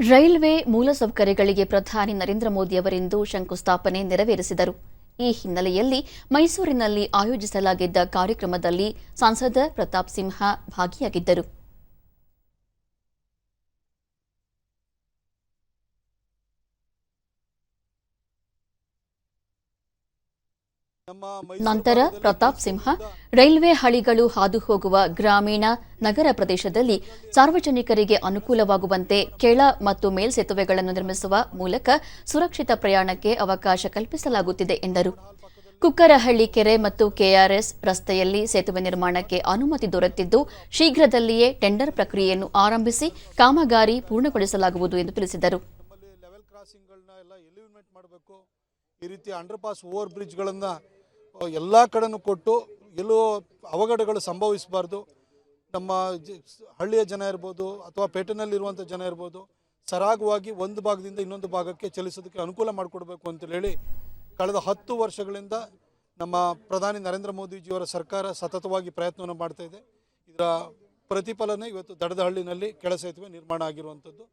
Railway ಮೂಲಸೌಕರ್ಯಗಳಿಗೆ ಪ್ರಧಾನಿ ನರೇಂದ್ರ ಮೋದಿ ಅವರಿಂದು ಶಂಕುಸ್ಥಾಪನೆ ನೆರವೇರಿಸಿದರು. ಈ ಹಿನ್ನೆಲೆಯಲ್ಲಿ ಮೈಸೂರಿನಲ್ಲಿ ಆಯೋಜಿಸಲಾಗಿದ್ದ ಕಾರ್ಯಕ್ರಮದಲ್ಲಿ ಸಂಸದ ಪ್ರತಾಪ್ ಸಿಂಹ ಭಾಗಿಯಾಗಿದ್ದರು. ನಂತರ ಪ್ರತಾಪ್ ಸಿಂಹ ರೈಲ್ವೆ ಹಳಿಗಳು ಹಾದು ಹೋಗುವ ಗ್ರಾಮೀಣ ನಗರ ಪ್ರದೇಶದಲ್ಲಿ ಸಾರ್ವಜನಿಕರಿಗೆ ಅನುಕೂಲವಾಗುವಂತೆ ಕೆಳ ಮತ್ತು ಮೇಲ್ಸೇತುವೆಗಳನ್ನು ನಿರ್ಮಿಸುವ ಮೂಲಕ ಸುರಕ್ಷಿತ ಪ್ರಯಾಣಕ್ಕೆ ಅವಕಾಶ ಕಲ್ಪಿಸಲಾಗುತ್ತಿದೆ ಎಂದರು. ಕುಕ್ಕರಹಳ್ಳಿ ಕೆರೆ ಮತ್ತು ಕೆಆರ್ಎಸ್ ರಸ್ತೆಯಲ್ಲಿ ಸೇತುವೆ ನಿರ್ಮಾಣಕ್ಕೆ ಅನುಮತಿ ದೊರೆತಿದ್ದು, ಶೀಘ್ರದಲ್ಲಿಯೇ ಟೆಂಡರ್ ಪ್ರಕ್ರಿಯೆಯನ್ನು ಆರಂಭಿಸಿ ಕಾಮಗಾರಿ ಪೂರ್ಣಗೊಳಿಸಲಾಗುವುದು ಎಂದು ತಿಳಿಸಿದರು. ಈ ರೀತಿ ಅಂಡರ್ ಪಾಸ್ ಓವರ್ ಬ್ರಿಡ್ಜ್ಗಳನ್ನು ಎಲ್ಲ ಕಡೆನೂ ಕೊಟ್ಟು ಎಲ್ಲೋ ಅವಘಡಗಳು ಸಂಭವಿಸಬಾರ್ದು. ನಮ್ಮ ಹಳ್ಳಿಯ ಜನ ಇರ್ಬೋದು ಅಥವಾ ಪೇಟೆನಲ್ಲಿರುವಂಥ ಜನ ಇರ್ಬೋದು, ಸರಾಗವಾಗಿ ಒಂದು ಭಾಗದಿಂದ ಇನ್ನೊಂದು ಭಾಗಕ್ಕೆ ಚಲಿಸೋದಕ್ಕೆ ಅನುಕೂಲ ಮಾಡಿಕೊಡ್ಬೇಕು ಅಂತ ಹೇಳಿ ಕಳೆದ ಹತ್ತು ವರ್ಷಗಳಿಂದ ನಮ್ಮ ಪ್ರಧಾನಿ ನರೇಂದ್ರ ಮೋದಿಜಿಯವರ ಸರ್ಕಾರ ಸತತವಾಗಿ ಪ್ರಯತ್ನವನ್ನು ಮಾಡ್ತಾ ಇದೆ. ಇದರ ಪ್ರತಿಫಲನೆ ಇವತ್ತು ದಡದಹಳ್ಳಿನಲ್ಲಿ ಕೆಳ ಸೇತುವೆ ನಿರ್ಮಾಣ ಆಗಿರುವಂಥದ್ದು.